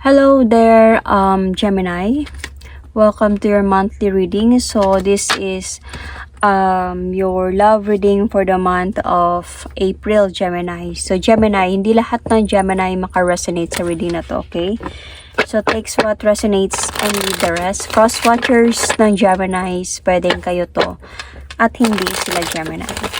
Hello there, um, Gemini. Welcome to your monthly reading. So this is um, your love reading for the month of April, Gemini. So Gemini, hindi lahat ng Gemini makaresonate sa reading na to, okay? So takes what resonates and leave the rest. Cross watchers ng Geminis, pwedeng kayo to. At hindi sila Gemini.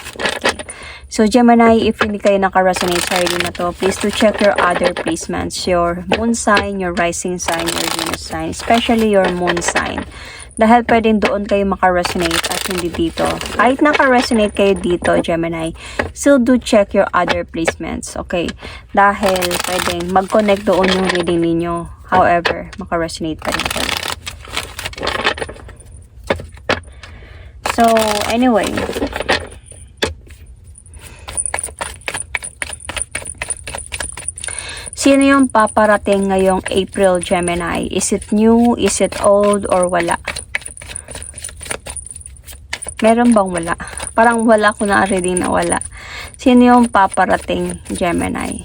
So Gemini, if hindi kayo naka-resonate sa reading na to, please to check your other placements. Your moon sign, your rising sign, your Venus sign. Especially your moon sign. Dahil pwedeng doon kayo maka-resonate at hindi dito. Kahit naka-resonate kayo dito, Gemini, still do check your other placements. Okay? Dahil pwedeng mag-connect doon yung reading ninyo. However, maka-resonate pa rin kayo. So, anyway, Sino yung paparating ngayong April Gemini? Is it new? Is it old? Or wala? Meron bang wala? Parang wala ko na reading na wala. Sino yung paparating Gemini?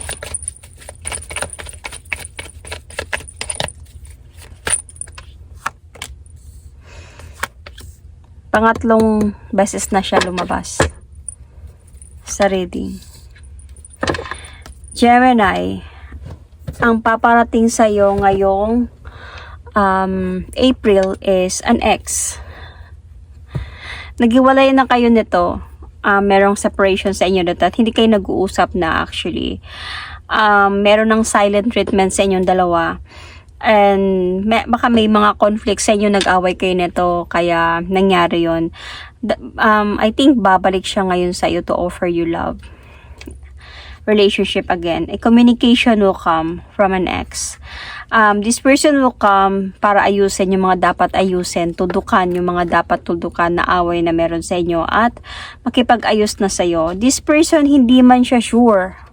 Pangatlong beses na siya lumabas sa reading. Gemini, ang paparating sa iyo ngayong um, April is an ex. Nagiwalay na kayo nito. Um, merong separation sa inyo dito at hindi kayo nag-uusap na actually. Um, meron ng silent treatment sa inyong dalawa. And may, baka may mga conflict sa inyo nag-away kayo nito kaya nangyari yon. Um, I think babalik siya ngayon sa iyo to offer you love relationship again. A communication will come from an ex. Um, this person will come para ayusin yung mga dapat ayusin, tudukan yung mga dapat tudukan na away na meron sa inyo at makipag-ayos na sa'yo. This person, hindi man siya sure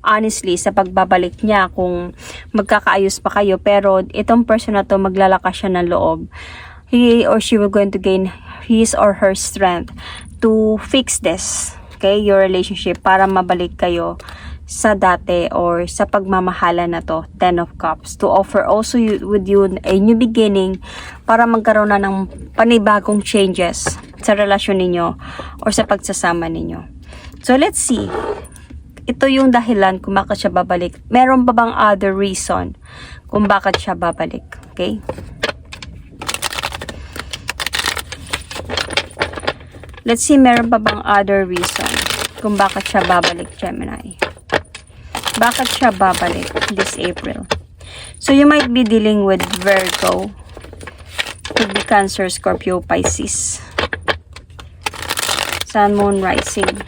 honestly sa pagbabalik niya kung magkakaayos pa kayo pero itong person na to maglalakas siya ng loob he or she will going to gain his or her strength to fix this okay your relationship para mabalik kayo sa dati or sa pagmamahala na to, Ten of Cups, to offer also you, with you a new beginning para magkaroon na ng panibagong changes sa relasyon ninyo or sa pagsasama ninyo. So, let's see. Ito yung dahilan kung bakit siya babalik. Meron pa bang other reason kung bakit siya babalik? Okay? Let's see, meron pa bang other reason kung bakit siya babalik, Gemini? Bakit siya babalik this April? So, you might be dealing with Virgo. Could be Cancer, Scorpio, Pisces. Sun, Moon, Rising.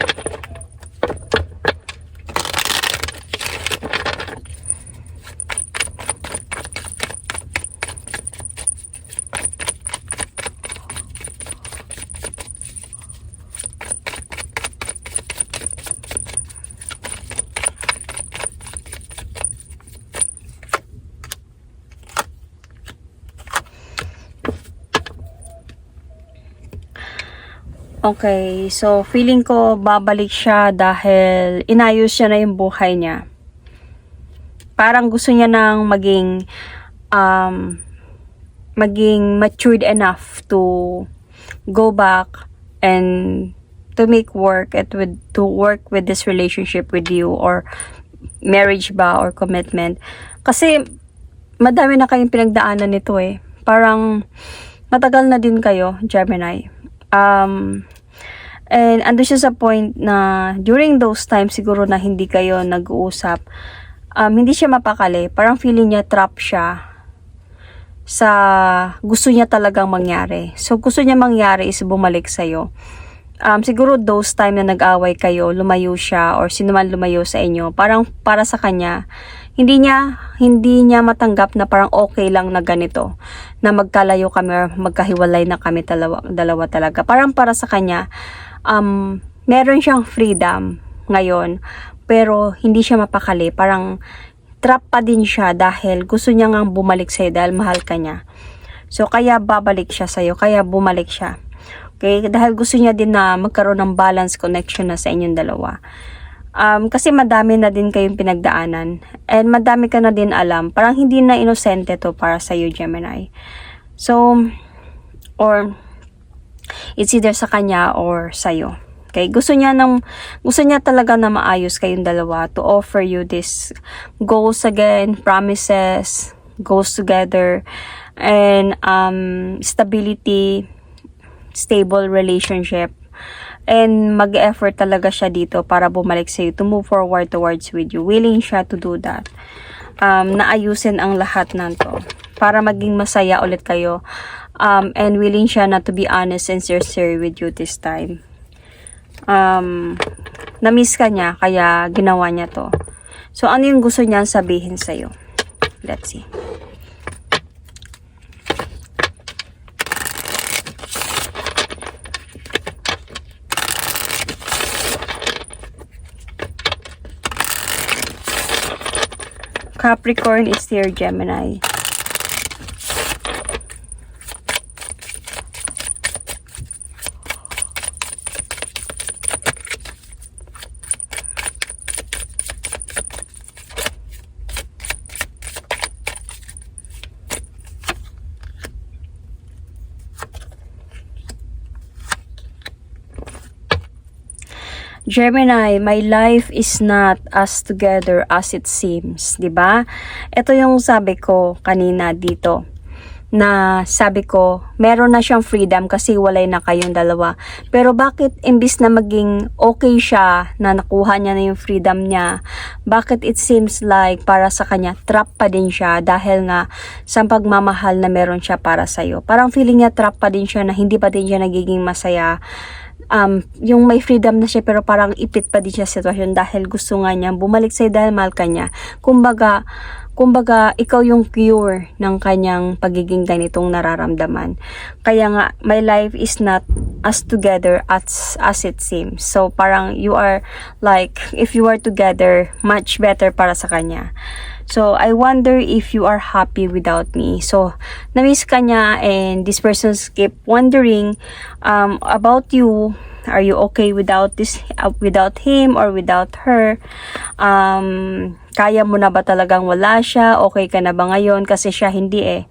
Okay, so feeling ko babalik siya dahil inayos siya na yung buhay niya. Parang gusto niya nang maging um, maging matured enough to go back and to make work at with to work with this relationship with you or marriage ba or commitment. Kasi madami na kayong pinagdaanan nito eh. Parang matagal na din kayo, Gemini. Um, and ando siya sa point na during those times siguro na hindi kayo nag-uusap, um, hindi siya mapakali. Parang feeling niya trap siya sa gusto niya talagang mangyari. So, gusto niya mangyari is bumalik sa'yo. Um, siguro those time na nag-away kayo, lumayo siya or sino man lumayo sa inyo, parang para sa kanya, hindi niya hindi niya matanggap na parang okay lang na ganito na magkalayo kami or magkahiwalay na kami dalawa, dalawa talaga. Parang para sa kanya um, meron siyang freedom ngayon pero hindi siya mapakali. Parang trap pa din siya dahil gusto niya nga bumalik sa'yo dahil mahal ka niya. So kaya babalik siya sa'yo kaya bumalik siya. Okay? Dahil gusto niya din na magkaroon ng balance connection na sa inyong dalawa Um, kasi madami na din kayong pinagdaanan. And madami ka na din alam. Parang hindi na inosente to para sa'yo, Gemini. So, or, it's either sa kanya or sa'yo. Okay, gusto niya ng gusto niya talaga na maayos kayong dalawa to offer you this goals again, promises, goes together and um stability, stable relationship and mag-effort talaga siya dito para bumalik sa to move forward towards with you. Willing siya to do that. Um, naayusin ang lahat ng to para maging masaya ulit kayo. Um, and willing siya na to be honest and sincere with you this time. Um, na-miss ka niya, kaya ginawa niya to. So, ano yung gusto niya sabihin sa'yo? Let's see. Capricorn is here, Gemini. Gemini, my life is not as together as it seems, 'di ba? Ito yung sabi ko kanina dito na sabi ko, meron na siyang freedom kasi walay na kayong dalawa. Pero bakit imbis na maging okay siya na nakuha niya na yung freedom niya, bakit it seems like para sa kanya, trap pa din siya dahil nga sa pagmamahal na meron siya para sa'yo. Parang feeling niya trap pa din siya na hindi pa din siya nagiging masaya um, yung may freedom na siya pero parang ipit pa din siya sa sitwasyon dahil gusto nga niya bumalik sa'yo dahil mahal ka niya. Kumbaga, kumbaga, ikaw yung cure ng kanyang pagiging ganitong nararamdaman. Kaya nga, my life is not as together as, as it seems. So, parang you are like, if you are together, much better para sa kanya. So, I wonder if you are happy without me. So, na-miss ka niya and this person keep wondering um, about you. Are you okay without this, uh, without him or without her? Um, kaya mo na ba talagang wala siya? Okay ka na ba ngayon? Kasi siya hindi eh.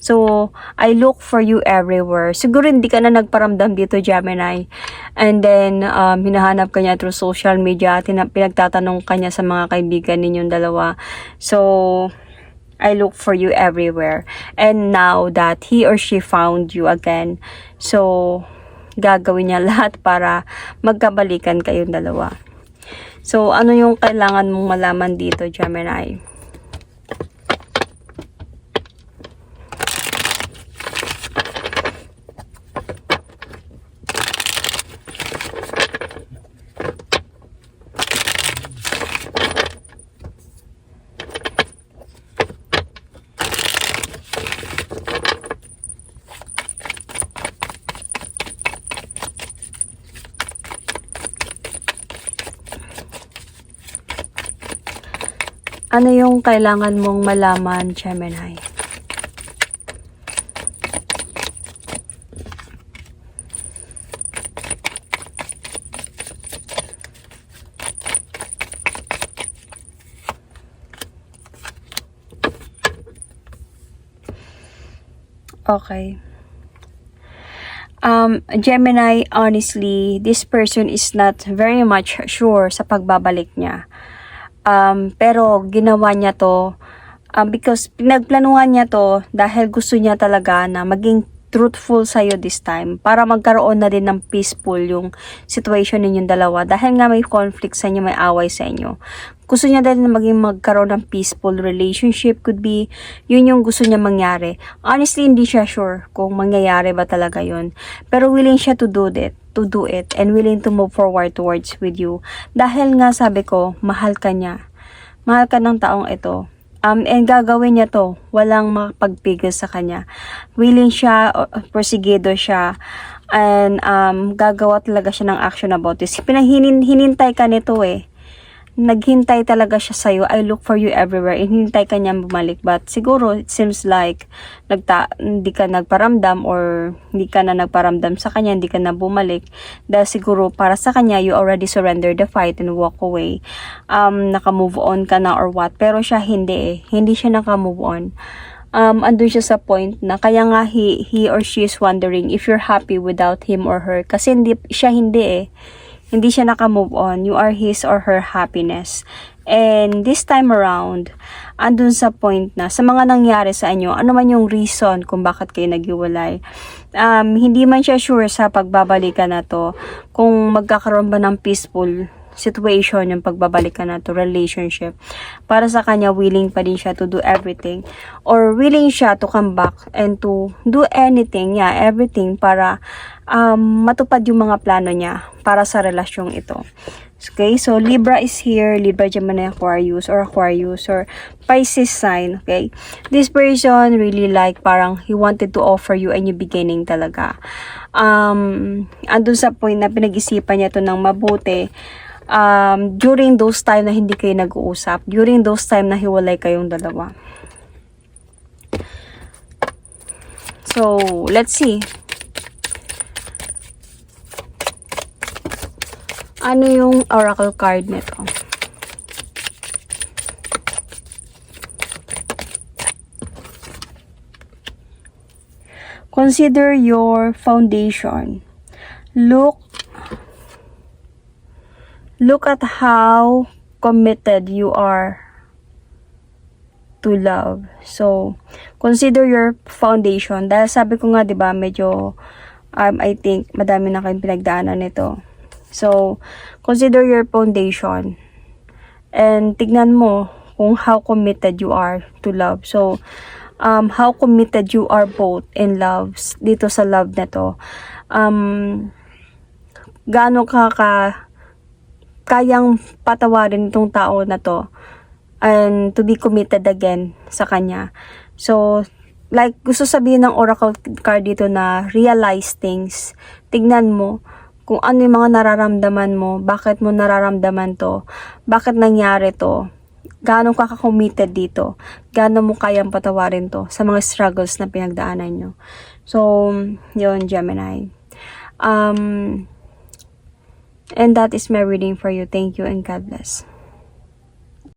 So, I look for you everywhere. Siguro hindi ka na nagparamdam dito, Gemini. And then, um, hinahanap ka niya through social media. Pinagtatanong ka niya sa mga kaibigan ninyong dalawa. So, I look for you everywhere. And now that he or she found you again, so, gagawin niya lahat para magkabalikan kayong dalawa. So, ano yung kailangan mong malaman dito, Gemini? Ano yung kailangan mong malaman, Gemini? Okay. Um, Gemini, honestly, this person is not very much sure sa pagbabalik niya. Um, pero ginawa niya to um, because pinagplanuhan niya to dahil gusto niya talaga na maging truthful sa'yo this time para magkaroon na din ng peaceful yung situation ninyong dalawa dahil nga may conflict sa inyo, may away sa inyo. Gusto niya din na maging magkaroon ng peaceful relationship could be yun yung gusto niya mangyari. Honestly, hindi siya sure kung mangyayari ba talaga yun. Pero willing siya to do that to do it and willing to move forward towards with you. Dahil nga sabi ko, mahal ka niya. Mahal ka ng taong ito. Um, and gagawin niya to. Walang makapagpigil sa kanya. Willing siya, uh, porsigido siya, and um, gagawa talaga siya ng action about this. Pinahinin, hinintay ka nito eh. Naghintay talaga siya sa'yo. I look for you everywhere. Hinintay ka niya bumalik. But siguro, it seems like nagta hindi ka nagparamdam or hindi ka na nagparamdam sa kanya, hindi ka na bumalik. Dahil siguro para sa kanya, you already surrendered the fight and walk away. Um, naka-move on ka na or what. Pero siya hindi eh. Hindi siya naka-move on um, andun siya sa point na kaya nga he, he or she is wondering if you're happy without him or her. Kasi hindi, siya hindi eh. Hindi siya naka-move on. You are his or her happiness. And this time around, andun sa point na sa mga nangyari sa inyo, ano man yung reason kung bakit kayo naghiwalay. Um, hindi man siya sure sa pagbabalikan na to kung magkakaroon ba ng peaceful situation yung pagbabalikan na to relationship. Para sa kanya, willing pa din siya to do everything. Or willing siya to come back and to do anything, yeah, everything para um, matupad yung mga plano niya para sa relasyong ito. Okay, so Libra is here, Libra, Gemini, Aquarius, or Aquarius, or Pisces sign, okay? This person really like, parang he wanted to offer you a new beginning talaga. Um, andun sa point na pinag-isipan niya to ng mabuti, um, during those time na hindi kayo nag-uusap, during those time na hiwalay kayong dalawa. So, let's see. Ano yung oracle card nito? Consider your foundation. Look look at how committed you are to love. So, consider your foundation. Dahil sabi ko nga, di ba, medyo, um, I think, madami na kayong pinagdaanan nito. So, consider your foundation. And tignan mo kung how committed you are to love. So, um, how committed you are both in love dito sa love na to. Um, gaano ka ka kayang patawarin itong tao na to and to be committed again sa kanya. So, like, gusto sabihin ng oracle card dito na realize things. Tignan mo kung ano yung mga nararamdaman mo, bakit mo nararamdaman to, bakit nangyari to, gaano ka ka-committed dito, gaano mo kayang patawarin to sa mga struggles na pinagdaanan nyo. So, yun, Gemini. Um, And that is my reading for you. Thank you and God bless.